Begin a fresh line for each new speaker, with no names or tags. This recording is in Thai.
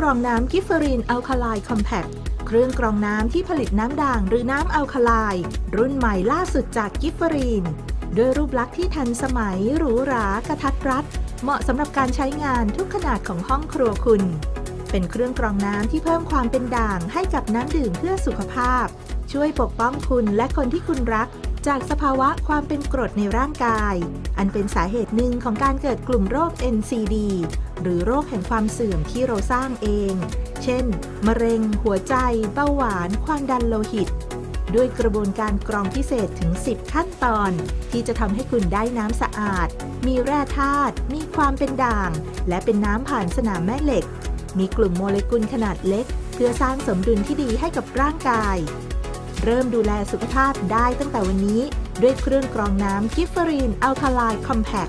กรองน้ำกิฟเฟอรีนอัลคาไลคอมแพคเครื่องกรองน้ำที่ผลิตน้ำด่างหรือน้ำอัลคาไลรุ่นใหม่ล่าสุดจากกิฟเฟอรีนด้วยรูปลักษณ์ที่ทันสมัยหรูหรากระทัดรัด เหมาะสำหรับการใช้งานทุกขนาดของห้องครัวคุณ เป็นเครื่องกรองน้ำที่เพิ่มความเป็นด่างให้กับน้ำดื่มเพื่อสุขภาพ ช่วยปกป้องคุณและคนที่คุณรัก จากสภาวะความเป็นกรดในร่างกาย อันเป็นสาเหตุหนึ่งของการเกิดกลุ่มโรค NCD หรือโรคแห่งความเสื่อมที่เราสร้างเอง เช่น มะเร็ง หัวใจ เบาหวาน ความดันโลหิต ด้วยกระบวนการกรองพิเศษถึง 10 ขั้นตอน ที่จะทำให้คุณได้น้ำสะอาด มีแร่ธาตุ มีความเป็นด่าง และเป็นน้ำผ่านสนามแม่เหล็ก มีกลุ่มโมเลกุลขนาดเล็ก เพื่อสร้างสมดุลที่ดีให้กับร่างกาย เริ่มดูแลสุขภาพได้ตั้งแต่วันนี้ ด้วยเครื่องกรองน้ำกิฟเฟอรีนอัลคาไลคอมแพค